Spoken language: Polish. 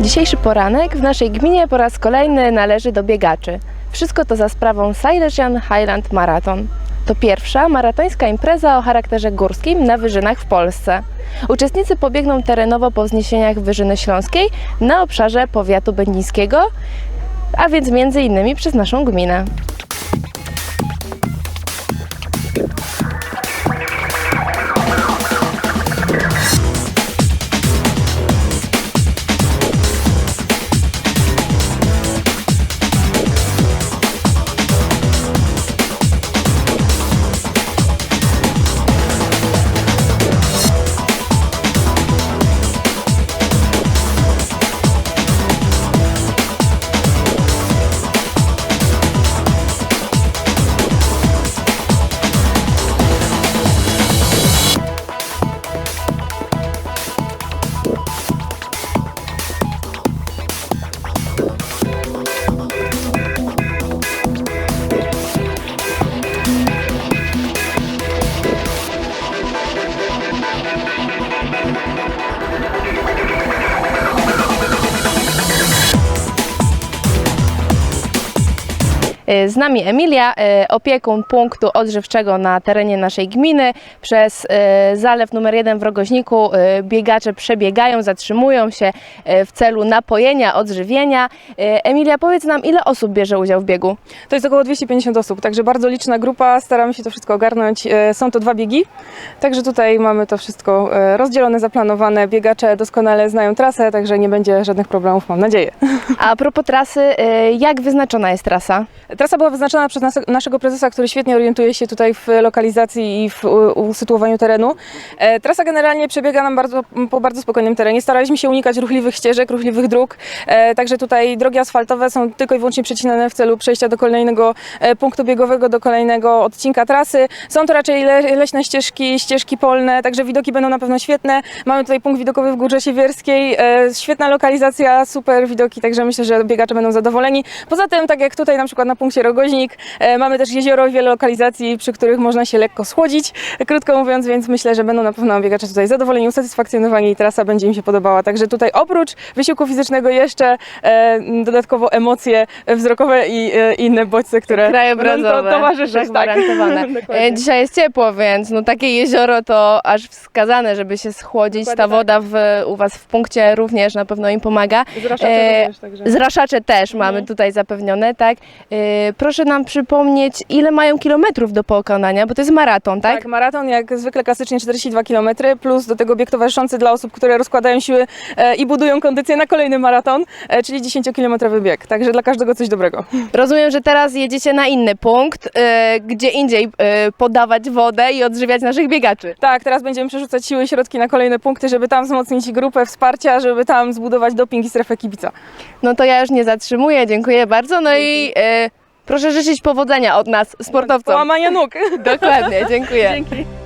Dzisiejszy poranek w naszej gminie po raz kolejny należy do biegaczy. Wszystko to za sprawą Silesian Highland Marathon. To pierwsza maratońska impreza o charakterze górskim na wyżynach w Polsce. Uczestnicy pobiegną terenowo po wzniesieniach Wyżyny Śląskiej na obszarze powiatu będzińskiego, a więc między innymi przez naszą gminę. Z nami Emilia, y, opiekun punktu odżywczego na terenie naszej gminy. Przez y, zalew numer jeden w Rogoźniku y, biegacze przebiegają, zatrzymują się y, w celu napojenia, odżywienia. Y, Emilia, powiedz nam, ile osób bierze udział w biegu? To jest około 250 osób, także bardzo liczna grupa, staramy się to wszystko ogarnąć. Są to dwa biegi, także tutaj mamy to wszystko rozdzielone, zaplanowane. Biegacze doskonale znają trasę, także nie będzie żadnych problemów, mam nadzieję. A propos trasy, y, jak wyznaczona jest trasa? Trasa była wyznaczona przez nas, naszego prezesa, który świetnie orientuje się tutaj w lokalizacji i w usytuowaniu terenu. E, Trasa generalnie przebiega nam bardzo, po bardzo spokojnym terenie. Staraliśmy się unikać ruchliwych ścieżek, ruchliwych dróg, e, także tutaj drogi asfaltowe są tylko i wyłącznie przecinane w celu przejścia do kolejnego e, punktu biegowego, do kolejnego odcinka trasy. Są to raczej le, leśne ścieżki, ścieżki polne, także widoki będą na pewno świetne. Mamy tutaj punkt widokowy w Górze Siewierskiej, świetna lokalizacja, super widoki, także myślę, że biegacze będą zadowoleni. Poza tym, tak jak tutaj na przykład na punkcie Rogoźnik, e, mamy też jezioro i wiele lokalizacji, przy których można się lekko schłodzić, krótko mówiąc, więc myślę, że będą na pewno biegacze tutaj zadowoleni, usatysfakcjonowani i trasa będzie im się podobała. Także tutaj oprócz wysiłku fizycznego jeszcze e, dodatkowo emocje wzrokowe i e, inne bodźce, które Krajobrazowe, będą to towarzyszyć. Tak. zagwarantowane. Dokładnie. E, Dzisiaj jest ciepło, więc no takie jezioro to aż wskazane, żeby się schłodzić. Dokładnie Ta tak. woda w, u Was w punkcie również na pewno im pomaga. Zraszacze E, również, także. Zraszacze też mamy Mhm. tutaj zapewnione, tak? E, Proszę nam przypomnieć, ile mają kilometrów do pokonania, bo to jest maraton, tak? Tak? maraton jak zwykle klasycznie 42 km, plus do tego bieg towarzyszący dla osób, które rozkładają siły e, i budują kondycję na kolejny maraton, e, czyli 10-kilometrowy bieg. Także dla każdego coś dobrego. Rozumiem, że teraz jedziecie na inny punkt, e, gdzie indziej e, podawać wodę i odżywiać naszych biegaczy. Tak, teraz będziemy przerzucać siły i środki na kolejne punkty, żeby tam wzmocnić grupę wsparcia, żeby tam zbudować doping i strefę kibica. No to ja już nie zatrzymuję, dziękuję bardzo. No i e, proszę życzyć powodzenia od nas, sportowcom. Połamania nóg. Dokładnie, dziękuję. Dzięki.